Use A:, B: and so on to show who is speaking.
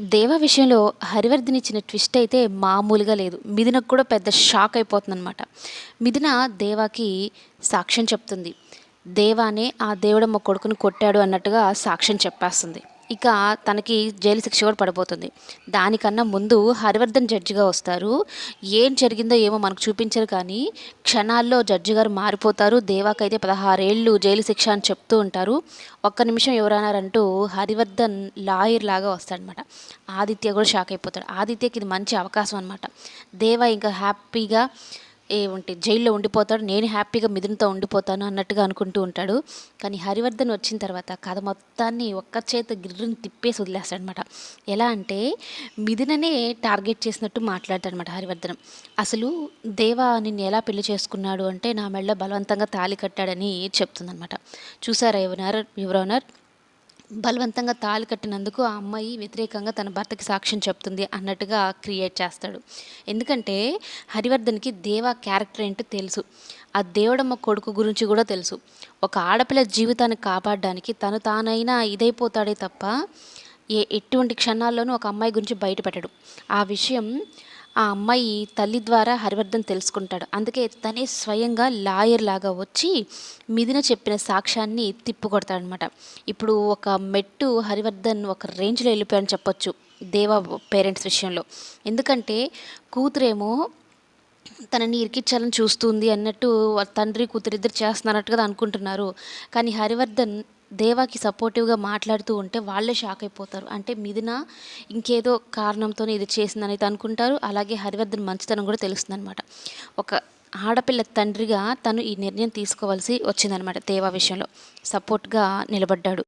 A: దేవ విషయంలో హరివర్ధన్ ఇచ్చిన ట్విస్ట్ అయితే మామూలుగా లేదు. మిథునకు కూడా పెద్ద షాక్ అయిపోతుందనమాట మిథున దేవాకి సాక్ష్యం చెప్తుంది. దేవానే ఆ దేవుడమ్మ కొడుకును కొట్టాడు అన్నట్టుగా సాక్ష్యం చెప్పేస్తుంది. ఇక తనకి జైలు శిక్ష కూడా పడిపోతుంది. దానికన్నా ముందు హరివర్ధన్ జడ్జిగా వస్తారు. ఏం జరిగిందో ఏమో మనకు చూపించరు కానీ క్షణాల్లో జడ్జి గారు మారిపోతారు. దేవాకైతే పదహారేళ్ళు జైలు శిక్ష అని చెప్తూ ఉంటారు. ఒక్క నిమిషం ఎవరన్నారంటూ హరివర్ధన్ లాయర్ లాగా వస్తాడనమాట ఆదిత్య కూడా షాక్ అయిపోతాడు. ఆదిత్యకి ఇది మంచి అవకాశం అనమాట దేవా ఇంకా హ్యాపీగా ఏమంటే జైల్లో ఉండిపోతాడు నేను హ్యాపీగా మిథున్తో ఉండిపోతాను అన్నట్టుగా అనుకుంటూ ఉంటాడు. కానీ హరివర్ధన్ వచ్చిన తర్వాత కథ మొత్తాన్ని ఒక్క చేత గిర్రుని తిప్పేసి వదిలేస్తాడనమాట ఎలా అంటే మిథుననే టార్గెట్ చేసినట్టు మాట్లాడతాడనమాట హరివర్ధనం. అసలు దేవా నిన్ను ఎలా పెళ్ళి చేసుకున్నాడు అంటే నా మెళ్ళ బలవంతంగా తాళి కట్టాడని చెప్తుందనమాట చూసారా ఎవరన్నారు ఎవరన్నారు బలవంతంగా తాళి కట్టినందుకు ఆ అమ్మాయి వ్యతిరేకంగా తన భర్తకి సాక్ష్యం చెప్తుంది అన్నట్టుగా క్రియేట్ చేస్తాడు. ఎందుకంటే హరివర్ధన్కి దేవా క్యారెక్టర్ ఏంటో తెలుసు. ఆ దేవుడమ్మ కొడుకు గురించి కూడా తెలుసు. ఒక ఆడపిల్ల జీవితాన్ని కాపాడడానికి తను తానైనా ఇదైపోతాడే తప్ప ఏ ఎటువంటి క్షణాల్లోనూ ఒక అమ్మాయి గురించి బయటపెట్టడు. ఆ విషయం ఆ అమ్మాయి తల్లి ద్వారా హరివర్ధన్ తెలుసుకుంటాడు. అందుకే తనే స్వయంగా లాయర్ లాగా వచ్చి మిదిన చెప్పిన సాక్ష్యాన్ని తిప్పుకొడతాడనమాట ఇప్పుడు ఒక మెట్టు హరివర్ధన్ ఒక రేంజ్లో వెళ్ళిపోయాడని చెప్పొచ్చు దేవా పేరెంట్స్ విషయంలో. ఎందుకంటే కూతురేమో తనని ఇరికిచ్చాలని చూస్తుంది అన్నట్టు తండ్రి కూతురిద్దరు చేస్తున్నట్టుగా అనుకుంటున్నారు. కానీ హరివర్ధన్ దేవాకి సపోర్టివ్గా మాట్లాడుతూ ఉంటే వాళ్ళే షాక్ అయిపోతారు. అంటే మిథున ఇంకేదో కారణంతో ఇది చేసిందని అనుకుంటారు అలాగే హరివర్ధన్ మంచితనం కూడా తెలుస్తుంది అనమాట ఒక ఆడపిల్ల తండ్రిగా తను ఈ నిర్ణయం తీసుకోవాల్సి వచ్చిందనమాట దేవా విషయంలో. సపోర్ట్గా నిలబడ్డాడు.